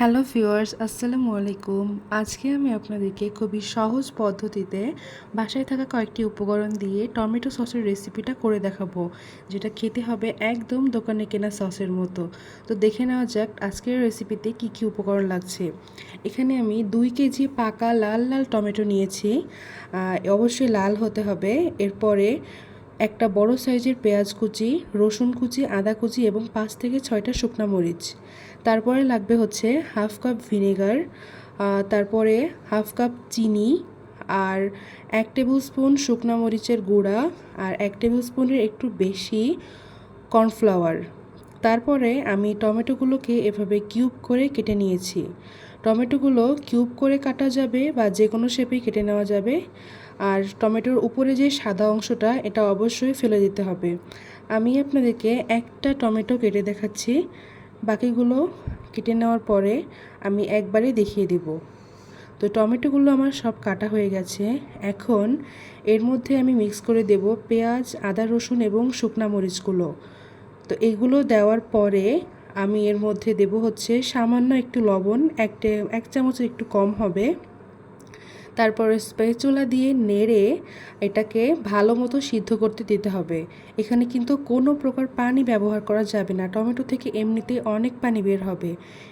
Hello viewers, আসসালামু আলাইকুম। আজকে আমি আপনাদেরকে খুবই সহজ পদ্ধতিতে বাসায় থাকা কয়েকটি উপকরণ দিয়ে টমেটো সসের রেসিপিটা করে দেখাবো, যেটা খেতে হবে একদম দোকানে কেনা সসের মতো। তো দেখে নেওয়া যাক আজকের রেসিপিতে কি কি উপকরণ লাগছে। এখানে আমি দুই কেজি পাকা লাল লাল টমেটো নিয়েছি। অবশ্যই লাল হতে হবে। এরপরে একটা বড় সাইজের পেঁয়াজ কুচি, রসুন কুচি, আদা কুচি এবং পাঁচ থেকে ছয়টা শুকনা মরিচ। তারপরে লাগবে হচ্ছে হাফ কাপ ভিনেগার তারপরে হাফ কাপ চিনি আর এক টেবিল স্পুন শুকনা মরিচের গুঁড়া আর এক টেবিল স্পুনের একটু বেশি কর্নফ্লাওয়ার। তারপরে আমি টমেটোগুলোকে এভাবে কিউব করে কেটে নিয়েছি। টমেটোগুলো কিউব করে কাটা যাবে বা যে কোনো শেপেই কেটে নেওয়া যাবে। আর টমেটোর উপরে যে সাদা অংশটা, এটা অবশ্যই ফেলে দিতে হবে। আমি আপনাদেরকে একটা টমেটো কেটে দেখাচ্ছি। বাকিগুলো কেটে নেওয়ার পরে আমি একবারে দেখিয়ে দেব। তো টমেটোগুলো আমার সব কাটা হয়ে গেছে। এখন এর মধ্যে আমি মিক্স করে দেব পেঁয়াজ, আদা, রসুন এবং শুকনা মরিচগুলো। তো এগুলো দেওয়ার পরে আমি এর মধ্যে দেব হচ্ছে সামান্য একটু লবণ একটা এক চামচের একটু কম হবে। তারপরে স্পেচুলা দিয়ে নেড়ে এটাকে ভালো মতো সিদ্ধ করতে দিতে হবে। এখানে কিন্তু কোনো প্রকার পানি ব্যবহার করা যাবে না। টমেটো থেকে এমনিতেই অনেক পানি বের হবে।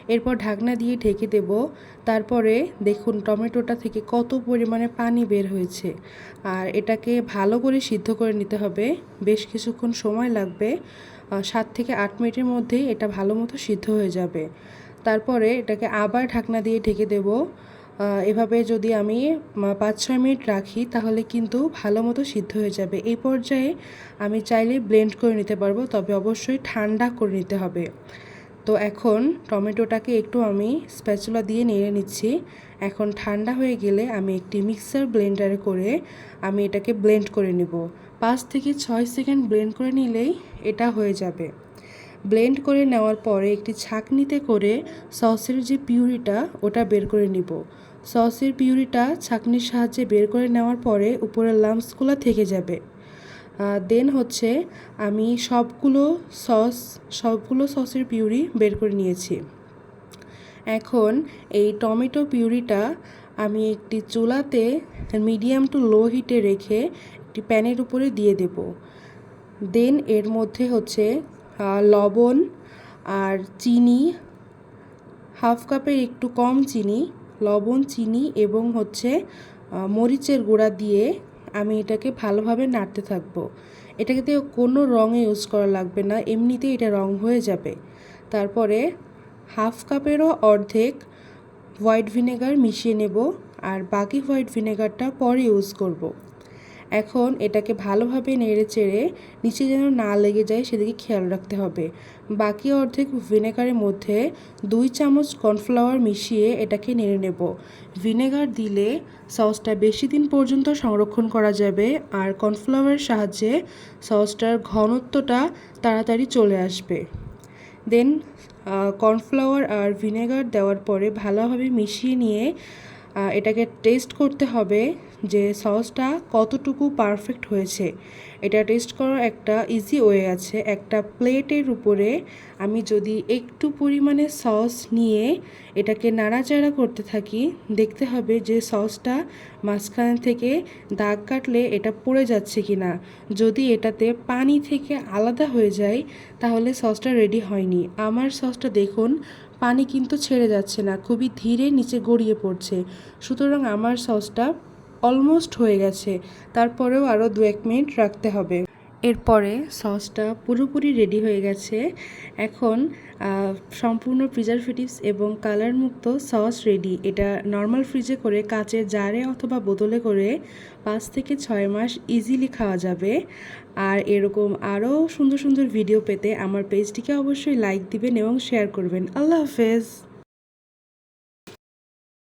এরপর ঢাকনা দিয়ে ঢেকে দেব। তারপরে দেখুন টমেটোটা থেকে কত পরিমাণে পানি বের হয়েছে। আর এটাকে ভালো করে সিদ্ধ করে নিতে হবে। বেশ কিছুক্ষণ সময় লাগবে। সাত থেকে আট মিনিটের মধ্যেই এটা ভালো মতো সিদ্ধ হয়ে যাবে। তারপরে এটাকে আবার ঢাকনা দিয়ে ঢেকে দেবো। এভাবে যদি আমি পাঁচ ছয় মিনিট রাখি, তাহলে কিন্তু ভালো মতো সিদ্ধ হয়ে যাবে। এই পর্যায়ে আমি চাইলে ব্লেন্ড করে নিতে পারব, তবে অবশ্যই ঠান্ডা করে নিতে হবে। তো এখন টমেটোটাকে একটু আমি স্প্যাচুলা দিয়ে নেড়ে নিচ্ছি। এখন ঠান্ডা হয়ে গেলে আমি একটি মিক্সার ব্লেন্ডারে করে আমি এটাকে ব্লেন্ড করে নেব। পাঁচ থেকে ছয় সেকেন্ড ব্লেন্ড করে নিলেই এটা হয়ে যাবে। ব্লেন্ড করে নেওয়ার পরে একটি ছাঁকনিতে করে সসের যে পিউরিটা, ওটা বের করে নিব। সসের পিউরিটা ছাঁকনির সাহায্যে বের করে নেওয়ার পরে উপরের লাম্পসগুলো থেকে যাবে। দেন হচ্ছে আমি সবগুলো সস, সবগুলো সসের পিউরি বের করে নিয়েছি। এখন এই টমেটো পিউরিটা আমি একটি চুলাতে মিডিয়াম টু লো হিটে রেখে একটি প্যানের উপরে দিয়ে দেব। দেন এর মধ্যে হচ্ছে লবণ আর চিনি, হাফ কাপের একটু কম চিনি, লবণ, চিনি এবং হচ্ছে মরিচের গুঁড়া দিয়ে আমি এটাকে ভালোভাবে নাড়তে থাকব এটাকে কোনো রঙে ইউজ করা লাগবে না, এমনিতেই এটা রং হয়ে যাবে তারপরে হাফ কাপেরও অর্ধেক হোয়াইট ভিনেগার মিশিয়ে নেব আর বাকি হোয়াইট ভিনেগারটা পরে ইউজ করব। এখন এটাকে ভালোভাবে নেড়ে চেড়ে নিচে যেন না লেগে যায় সেদিকে খেয়াল রাখতে হবে। বাকি অর্ধেক ভিনেগারের মধ্যে দুই চামচ কর্নফ্লাওয়ার মিশিয়ে এটাকে নেড়ে নেব। ভিনেগার দিলে সসটা বেশি দিন পর্যন্ত সংরক্ষণ করা যাবে আর কর্নফ্লাওয়ারের সাহায্যে সসটার ঘনত্বটা তাড়াতাড়ি চলে আসবে। দেন কর্নফ্লাওয়ার আর ভিনেগার দেওয়ার পরে ভালোভাবে মিশিয়ে নিয়ে এটাকে টেস্ট করতে হবে। যে সসটা কতটুকু পারফেক্ট হয়েছে। এটা টেস্ট করার একটা ইজি ওয়ে আছে। একটা প্লেটের উপরে আমি যদি একটু পরিমাণে সস নিয়ে এটাকে নাড়াচাড়া করতে থাকি, দেখতে হবে যে সসটা মাঝখান থেকে দাগ কাটলে এটা পড়ে যাচ্ছে কি না যদি এটাতে পানি থেকে আলাদা হয়ে যায়, তাহলে সসটা রেডি হয়নি। আমার সসটা দেখুন, পানি কিন্তু ছেড়ে যাচ্ছে না, খুবই ধীরে নিচে গড়িয়ে পড়ছে। সুতরাং আমার সসটা অলমোস্ট হয়ে গেছে। তারপরেও আরও দু এক মিনিট রাখতে হবে। এরপরে সসটা পুরোপুরি রেডি হয়ে গেছে। এখন সম্পূর্ণ প্রিজারভেটিভস এবং কালার মুক্ত সস রেডি এটা নর্মাল ফ্রিজে করে কাচের জারে অথবা বোতলে করে পাঁচ থেকে ছয় মাস ইজিলি খাওয়া যাবে। আর এরকম আরও সুন্দর সুন্দর ভিডিও পেতে আমার পেজটিকে অবশ্যই লাইক দিবেন এবং শেয়ার করবেন। আল্লাহ হাফেজ!